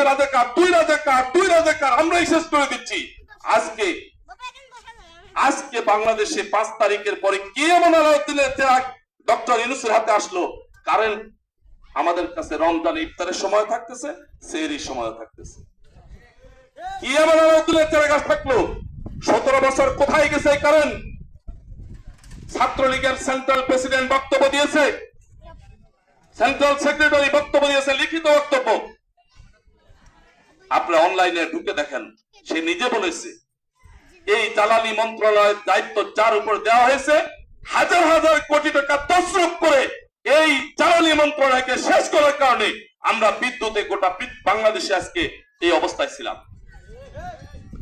রাজাকার তুই রাজাকার তুই রাজাকার শেষ করে দিচ্ছি। আজকে আজকে বাংলাদেশে পাঁচ তারিখের পরে কে এমন আলাউদ্দিনের ডক্টর ইউনুসের হাতে আসলো? কারণ আমাদের কাছে রমজান, ইফতারের সময় থাকতেছে সেহরি সময় থাকতেছে। কি এমন আলাউদ্দিনের থাকল? সতেরো বছর কোথায় গেছে কারণ? ছাত্রলীগের সেন্ট্রাল প্রেসিডেন্ট বক্তব্য দিয়েছে। সেন্ট্রাল সেক্রেটারি বক্তব্য দিয়েছে, লিখিত বক্তব্য। আপনি অনলাইনে ঢুকে দেখেন, সে নিজে বলেছে। এই জ্বালানি মন্ত্রণালয়ের দায়িত্ব যার উপর দেওয়া হয়েছে, হাজার হাজার কোটি টাকা তসরুপ করে এই জ্বালানি মন্ত্রণালয়কে শেষ করার কারণে আমরা বিদ্যুতে গোটা বাংলাদেশে আজকে এই অবস্থায় ছিলাম।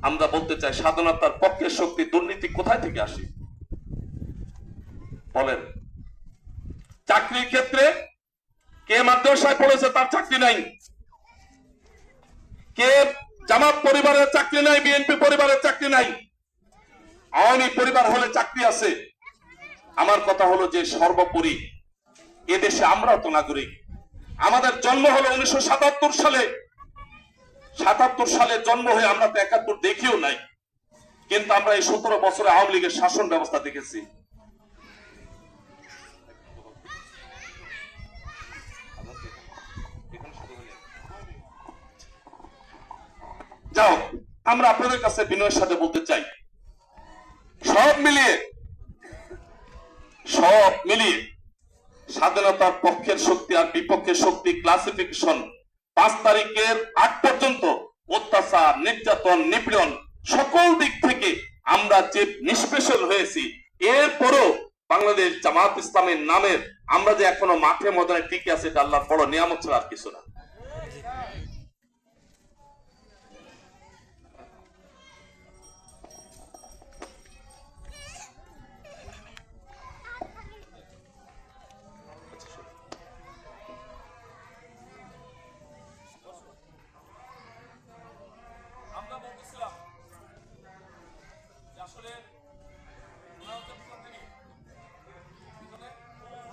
আমরা বলতে চাই, স্বাধীনতার পক্ষের শক্তি দুর্নীতি কোথায় থেকে আসে? বলেন, চাকরির ক্ষেত্রে কে মাদ্রাসায় পড়েছে তার চাকরি নাই? জামাত পরিবারের চাকরি নাই, বিএনপি পরিবারের চাকরি নাই। আওয়ামী পরিবার হলে চাকরি আছে। আমার কথা হলো যে সর্বোপরি এদেশে আমরা তো নাগরিক। আমাদের জন্ম হলো উনিশশো সাতাত্তর সালে। সাতাত্তর সালে জন্ম হয়ে আমরা তো একাত্তর দেখিও নাই। কিন্তু আমরা এই সতেরো বছরে আওয়ামী লীগের শাসন ব্যবস্থা দেখেছি। যাও আমরা আপনাদের কাছে বিনয়ের সাথে বলতে চাই। সব মিলিয়ে সব মিলিয়ে স্বাধীনতার পক্ষের শক্তি আর বিপক্ষের শক্তি ক্লাসিফিকেশন পাঁচ তারিখের আগ পর্যন্ত অত্যাচার, নির্যাতন, নিপীড়ন সকল দিক থেকে আমরা যে নিষ্পেষণ হয়েছি, এরপরও বাংলাদেশ জামাত ইসলামের নামের আমরা যে এখনও মাঠে ময়দানে টিকে আছে, এটা আল্লাহর বড় নিয়ামত ছাড়া আর কিছু না।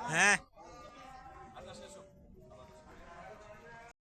হ্যাঁ।